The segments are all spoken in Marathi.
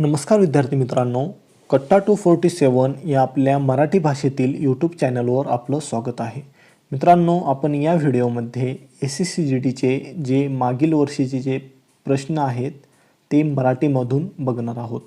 नमस्कार विद्यार्थी मित्रांनो कट्टा टू फोर्टी सेवन या आपल्या मराठी भाषेतील यूट्यूब चॅनलवर आपलं स्वागत आहे. मित्रांनो आपण या व्हिडिओमध्ये एस एस सी जी डीचे जे मागील वर्षीचे जे प्रश्न आहेत ते मराठीमधून बघणार आहोत.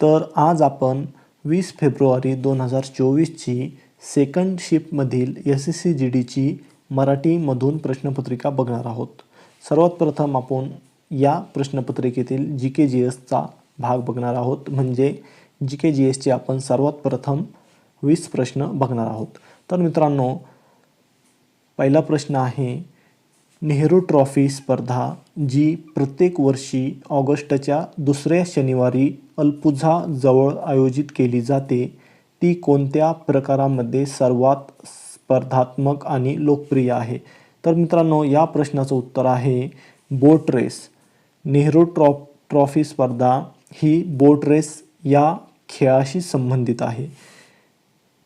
तर आज आपण वीस फेब्रुवारी दोन हजार चोवीसची सेकंड शिफ्टमधील एस एस सी जी डीची मराठीमधून प्रश्नपत्रिका बघणार आहोत. सर्वात प्रथम आपण या प्रश्नपत्रिकेतील जी के जी एसचा भाग बघणार आहोत. म्हणजे जी के जी एसचे आपण सर्वात प्रथम वीस प्रश्न बघणार आहोत. तर मित्रांनो पहिला प्रश्न आहे नेहरू ट्रॉफी स्पर्धा जी प्रत्येक वर्षी ऑगस्टच्या दुसऱ्या शनिवारी अल्पुझाजवळ आयोजित केली जाते ती कोणत्या प्रकारामध्ये सर्वात स्पर्धात्मक आणि लोकप्रिय आहे? तर मित्रांनो या प्रश्नाचं उत्तर आहे बोट रेस. नेहरू ट्रॉ ट्रॉफी स्पर्धा ही बोट रेस या खेळाशी संबंधित आहे.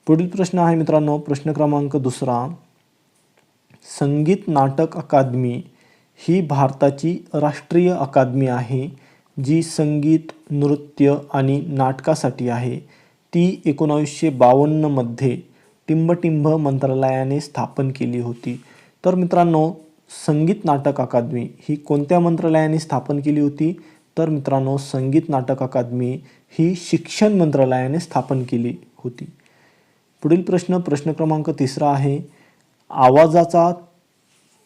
पुढील प्रश्न आहे मित्रांनो प्रश्न क्रमांक दुसरा. संगीत नाटक अकादमी ही भारताची राष्ट्रीय अकादमी आहे जी संगीत नृत्य आणि नाटकासाठी आहे. ती एकोणावीसशे बावन्नमध्ये टिंबटिंब मंत्रालयाने स्थापन केली होती. तर मित्रांनो संगीत नाटक अकादमी ही कोणत्या मंत्रालयाने स्थापन केली होती? तर मित्रांनो संगीत नाटक अकादमी ही शिक्षण मंत्रालयाने स्थापन केली होती. पुढील प्रश्न प्रश्न क्रमांक तिसरा आहे आवाजाचा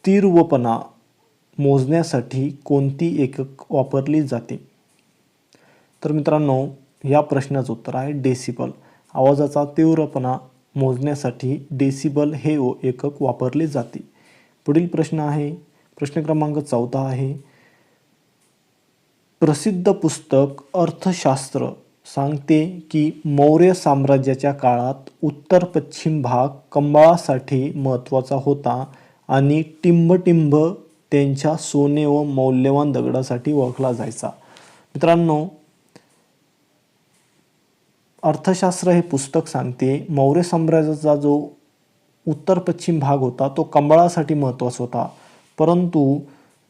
तीव्रपणा मोजण्यासाठी कोणती एकक वापरली जाते? तर मित्रांनो या प्रश्नाचं उत्तर आहे डेसिबल. आवाजाचा तीव्रपणा मोजण्यासाठी डेसिबल हे ओ- एकक वापरले जाते. पुढील प्रश्न आहे प्रश्न क्रमांक चौथा आहे प्रसिद्ध पुस्तक अर्थशास्त्र सांगते की मौर्य साम्राज्याच्या काळात उत्तर पश्चिम भाग कंबळासाठी महत्त्वाचा होता आणि टिंबटिंब त्यांच्या सोने व मौल्यवान दगडासाठी ओळखला जायचा. मित्रांनो अर्थशास्त्र हे पुस्तक सांगते मौर्य साम्राज्याचा जो उत्तर पश्चिम भाग होता तो कंबळासाठी महत्त्वाचा होता. परंतु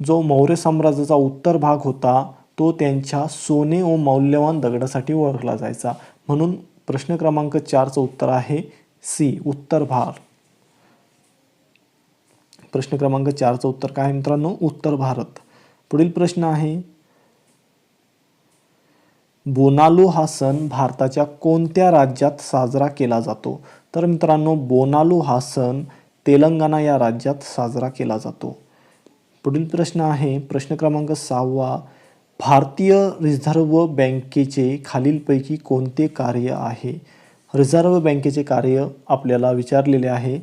जो मौर्य साम्राज्याचा उत्तर भाग होता तो त्यांच्या सोने व मौल्यवान दगडासाठी ओळखला जायचा. म्हणून प्रश्न क्रमांक चारचं उत्तर आहे सी उत्तर भारत प्रश्न क्रमांक चारचं उत्तर काय मित्रांनो? उत्तर भारत. पुढील प्रश्न आहे बोनालू हा सण भारताच्या कोणत्या राज्यात साजरा केला जातो? तर मित्रांनो बोनालू हा सण तेलंगणा या राज्यात साजरा केला जातो. पुढील प्रश्न आहे प्रश्न क्रमांक सहावा भारतीय रिझर्व्ह बँकेचे खालीलपैकी कोणते कार्य आहे? रिझर्व्ह बँकेचे कार्य आपल्याला विचारलेले आहे.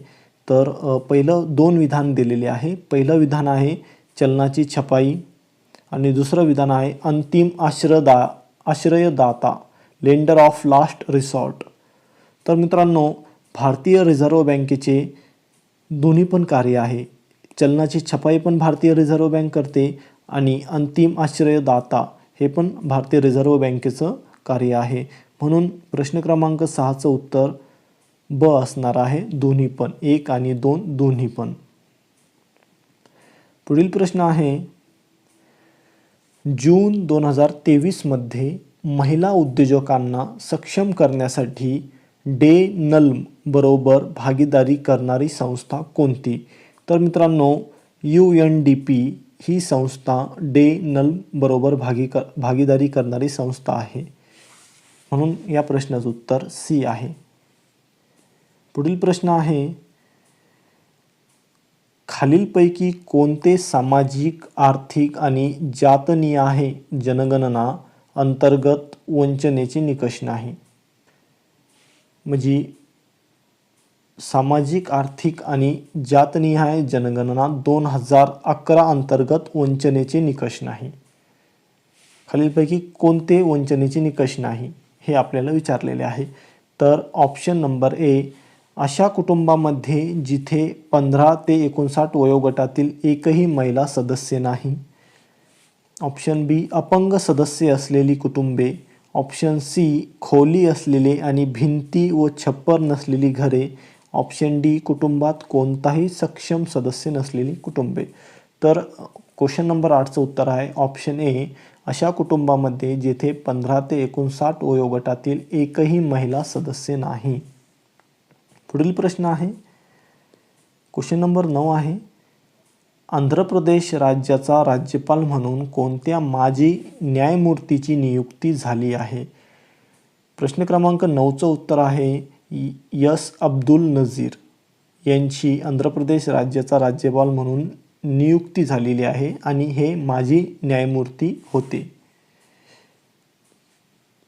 तर पहिलं दोन विधान दिलेले आहे. पहिलं विधान आहे चलनाची छपाई आणि दुसरं विधान आहे अंतिम आश्रदा आश्रयदाता लेंडर ऑफ लास्ट रिसॉर्ट तर मित्रांनो भारतीय रिझर्व्ह बँकेचे दोन्ही पण कार्य आहे. चलनाची छपाई पण भारतीय रिझर्व्ह बँक करते. आणि अंतिम आश्रयदाता हे पण भारतीय रिझर्व्ह बँकेचं कार्य आहे. म्हणून प्रश्न क्रमांक सहाचं उत्तर ब असणार आहे दोन्ही पण. एक आणि दोन दोन्ही पण. पुढील प्रश्न आहे जून दोन हजार तेवीसमध्ये महिला उद्योजकांना सक्षम करण्यासाठी डे नल्म बरोबर भागीदारी करणारी संस्था कोणती? तर मित्रांनो यू एन डी पी ही संस्था डे नल बरोबर भागी क भागीदारी करणारी संस्था आहे. म्हणून या प्रश्नाचं उत्तर सी आहे. पुढील प्रश्न आहे खालीलपैकी कोणते सामाजिक आर्थिक आणि जातनीय आहे जनगणना अंतर्गत वंचनेचे निकष नाही? म्हणजे सामाजिक आर्थिक आणि जातनिहाय जनगणना दोन हजार अकरा अंतर्गत वंचनेचे निकष नाही. खालीलपैकी कोणते वंचनेचे निकष नाही हे आपल्याला विचारलेले आहे. तर ऑप्शन नंबर ए अशा कुटुंबामध्ये जिथे पंधरा ते एकोणसाठ वयोगटातील एकही महिला सदस्य नाही. ऑप्शन बी अपंग सदस्य असलेली कुटुंबे. ऑप्शन सी खोली असलेले आणि भिंती व छप्पर नसलेली घरे. ऑप्शन डी कुटुंबात कोणताही सक्षम सदस्य नसलेली कुटुंबे. तर क्वेश्चन नंबर आठचं उत्तर आहे. ऑप्शन ए अशा कुटुंबामध्ये जेथे पंधरा ते एकोणसाठ वयोगटातील एकही महिला सदस्य नाही. पुढील प्रश्न आहे. क्वेश्चन नंबर नऊ आहे. आंध्र प्रदेश राज्याचा राज्यपाल म्हणून कोणत्या माजी न्यायमूर्तीची नियुक्ती झाली आहे? प्रश्न क्रमांक नऊचं उत्तर आहे. यस अब्दुल नझीर यांची आंध्र प्रदेश राज्याचा राज्यपाल म्हणून नियुक्ती झालेली आहे आणि हे माजी न्यायमूर्ती होते.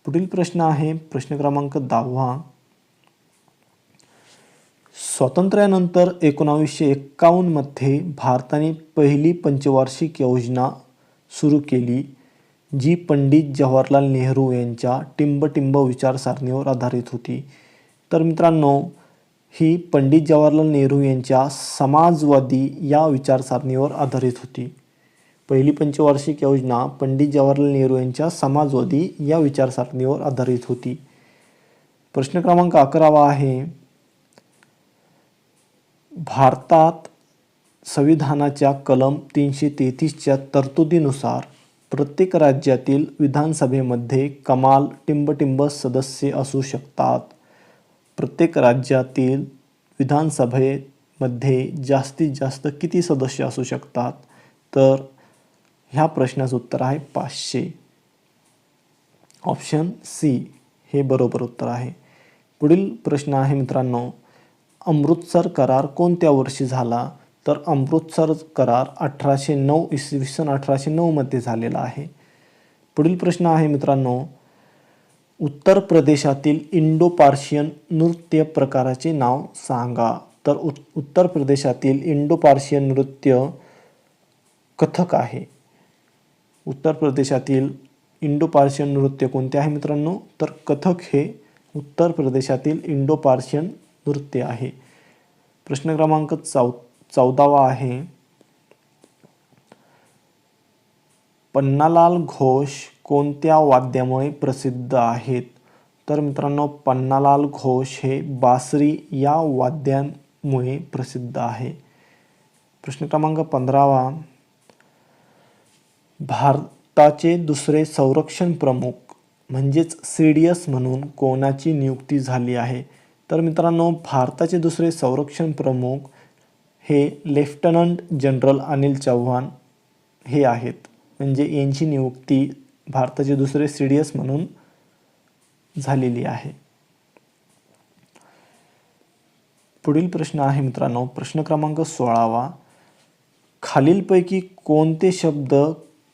पुढील प्रश्न आहे प्रश्न क्रमांक दहावा. स्वातंत्र्यानंतर एकोणावीसशे एक्कावन्नमध्ये भारताने पहिली पंचवार्षिक योजना सुरू केली जी पंडित जवाहरलाल नेहरू यांच्या टिंबटिंब विचारसारणीवर आधारित होती. तर मित्रांनो ही पंडित जवाहरलाल नेहरू यांच्या समाजवादी या विचारसारणीवर आधारित होती. पहिली पंचवार्षिक योजना पंडित जवाहरलाल नेहरू यांच्या समाजवादी या विचारसारणीवर आधारित होती. प्रश्न क्रमांक अकरावा आहे भारतात संविधानाच्या कलम तीनशे तेहतीसच्या तरतुदीनुसार प्रत्येक राज्यातील विधानसभेमध्ये कमाल टिंबटिंब सदस्य असू शकतात. प्रत्येक राज्यातील विधानसभेमध्ये जास्तीत जास्त किती सदस्य असू शकतात? तर ह्या प्रश्नाचं उत्तर आहे पाचशे. ऑप्शन सी हे बरोबर उत्तर आहे. पुढील प्रश्न आहे मित्रांनो अमृतसर करार कोणत्या वर्षी झाला? तर अमृतसर करार अठराशे नऊ इसवी सन अठराशे नऊमध्ये झालेला आहे. पुढील प्रश्न आहे मित्रांनो उत्तर प्रदेशातील इंडो पार्शियन नृत्य प्रकाराचे नाव सांगा. तर उत उत्तर प्रदेशातील इंडो पार्शियन नृत्य कथक आहे. उत्तर प्रदेशातील इंडो पार्शियन नृत्य कोणते आहे मित्रांनो? तर कथक हे उत्तर प्रदेशातील इंडो पार्शियन नृत्य आहे. प्रश्न क्रमांक चौ चौदावा आहे. पन्नालाल घोष कोणत्या वाद्यामुळे प्रसिद्ध आहेत? तर मित्रांनो पन्नालाल घोष हे बासरी या वाद्यांमुळे प्रसिद्ध आहे. प्रश्न क्रमांक पंधरावा. भारताचे दुसरे संरक्षण प्रमुख म्हणजेच सी डी एस म्हणून कोणाची नियुक्ती झाली आहे? तर मित्रांनो भारताचे दुसरे संरक्षण प्रमुख हे लेफ्टनंट जनरल अनिल चव्हाण हे आहेत. म्हणजे यांची नियुक्ती भारताचे दुसरे सी डी एस म्हणून झालेली आहे. पुढील प्रश्न आहे मित्रांनो प्रश्न क्रमांक सोळावा. खालीलपैकी कोणते शब्द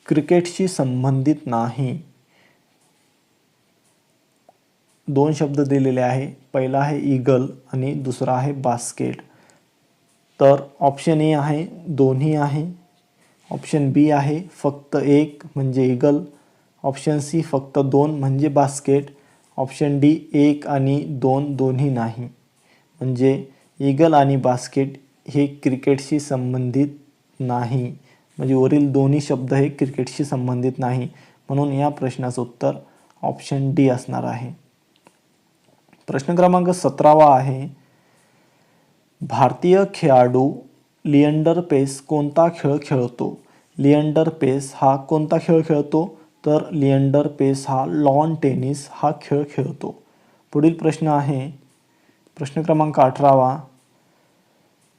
क्रिकेटशी संबंधित नाही? दोन शब्द दिलेले आहे. पहिला आहे ईगल आणि दुसरा आहे बास्केट. तर ऑप्शन ए आहे दोन्ही आहे. ऑप्शन बी आहे फक्त एक म्हणजे ईगल. ऑप्शन सी फक्त दोन म्हणजे बास्केट. ऑप्शन डी एक आणि दोन दोन्ही नाही. म्हणजे ईगल आणि बास्केट हे क्रिकेटशी संबंधित नाही. म्हणजे वरील दोन्ही शब्द हे क्रिकेटशी संबंधित नाही. म्हणून या प्रश्नाचं उत्तर ऑप्शन डी असणार आहे. प्रश्न क्रमांक सतरावा आहे. भारतीय खेळाडू लिएंडर पेस कोणता खेळ खेळतो? लिएंडर पेस हा कोणता खेळ खेळतो? तर लिएंडर पेस हा लॉन टेनिस हा खेळ खेळतो. पुढील प्रश्न आहे प्रश्न क्रमांक अठरावा.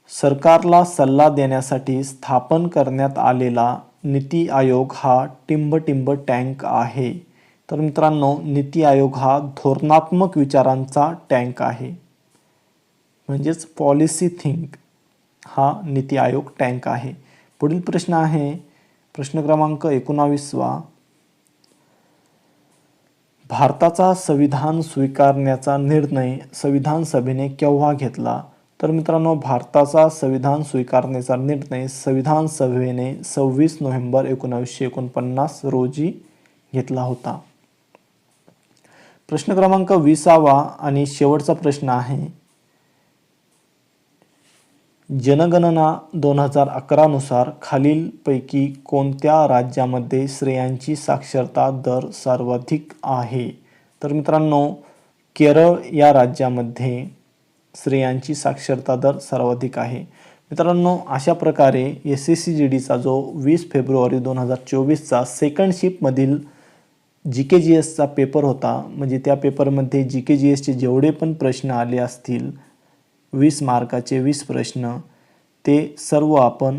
सरकारला सल्ला देण्यासाठी स्थापन करण्यात आलेला नीती आयोग हा टिंबटिंब टँक आहे. तर मित्रांनो नीती आयोग हा धोरणात्मक विचारांचा टँक आहे. म्हणजेच पॉलिसी थिंक हा नीती आयोग टँक आहे. पुढील प्रश्न आहे प्रश्न क्रमांक एकोणावीसवा. भारताचा संविधान स्वीकारण्याचा निर्णय संविधान सभेने केव्हा घेतला? तर मित्रांनो भारताचा संविधान स्वीकारण्याचा निर्णय संविधान सभेने सव्वीस नोव्हेंबर एकोणावीसशे एकोणपन्नास रोजी घेतला होता. प्रश्न क्रमांक विसावा आणि शेवटचा प्रश्न आहे जनगणना दोन हजार अकरानुसार खालीलपैकी कोणत्या राज्यामध्ये स्त्रियांची साक्षरता दर सर्वाधिक आहे? तर मित्रांनो केरळ या राज्यामध्ये स्त्रियांची साक्षरता दर सर्वाधिक आहे. मित्रांनो अशा प्रकारे एस एस सी जी डीचा जो वीस फेब्रुवारी दोन हजार चोवीसचा सेकंड शिफ्टमधील जी के जी एसचा पेपर होता म्हणजे त्या पेपरमध्ये जी के जी एसचे जेवढे पण प्रश्न आले असतील वीस मार्काचे वीस प्रश्न ते सर्व आपण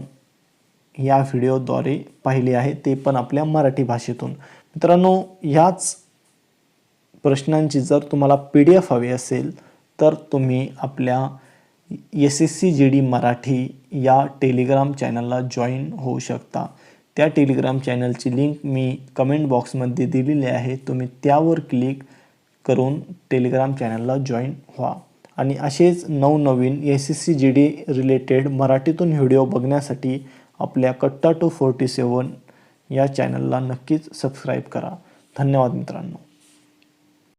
या व्हिडिओद्वारे पाहिले आहे ते पण आपल्या मराठी भाषेतून. मित्रांनो ह्याच प्रश्नांची जर तुम्हाला पी डी एफ हवी असेल तर तुम्ही आपल्या S S C G D Marathi या टेलिग्राम चॅनलला जॉईन होऊ शकता. त्या टेलिग्राम चॅनलची लिंक मी कमेंट बॉक्समध्ये दिलेली आहे. तुम्ही त्यावर क्लिक करून टेलिग्राम चॅनलला जॉईन व्हा. आणि असेच नवनवीन S S C G D related मराठीतून व्हिडिओ बघण्यासाठी आपल्या कट्टा टू फोर्टी सेवन या चॅनलला नक्कीच सबस्क्राईब करा. धन्यवाद मित्रांनो.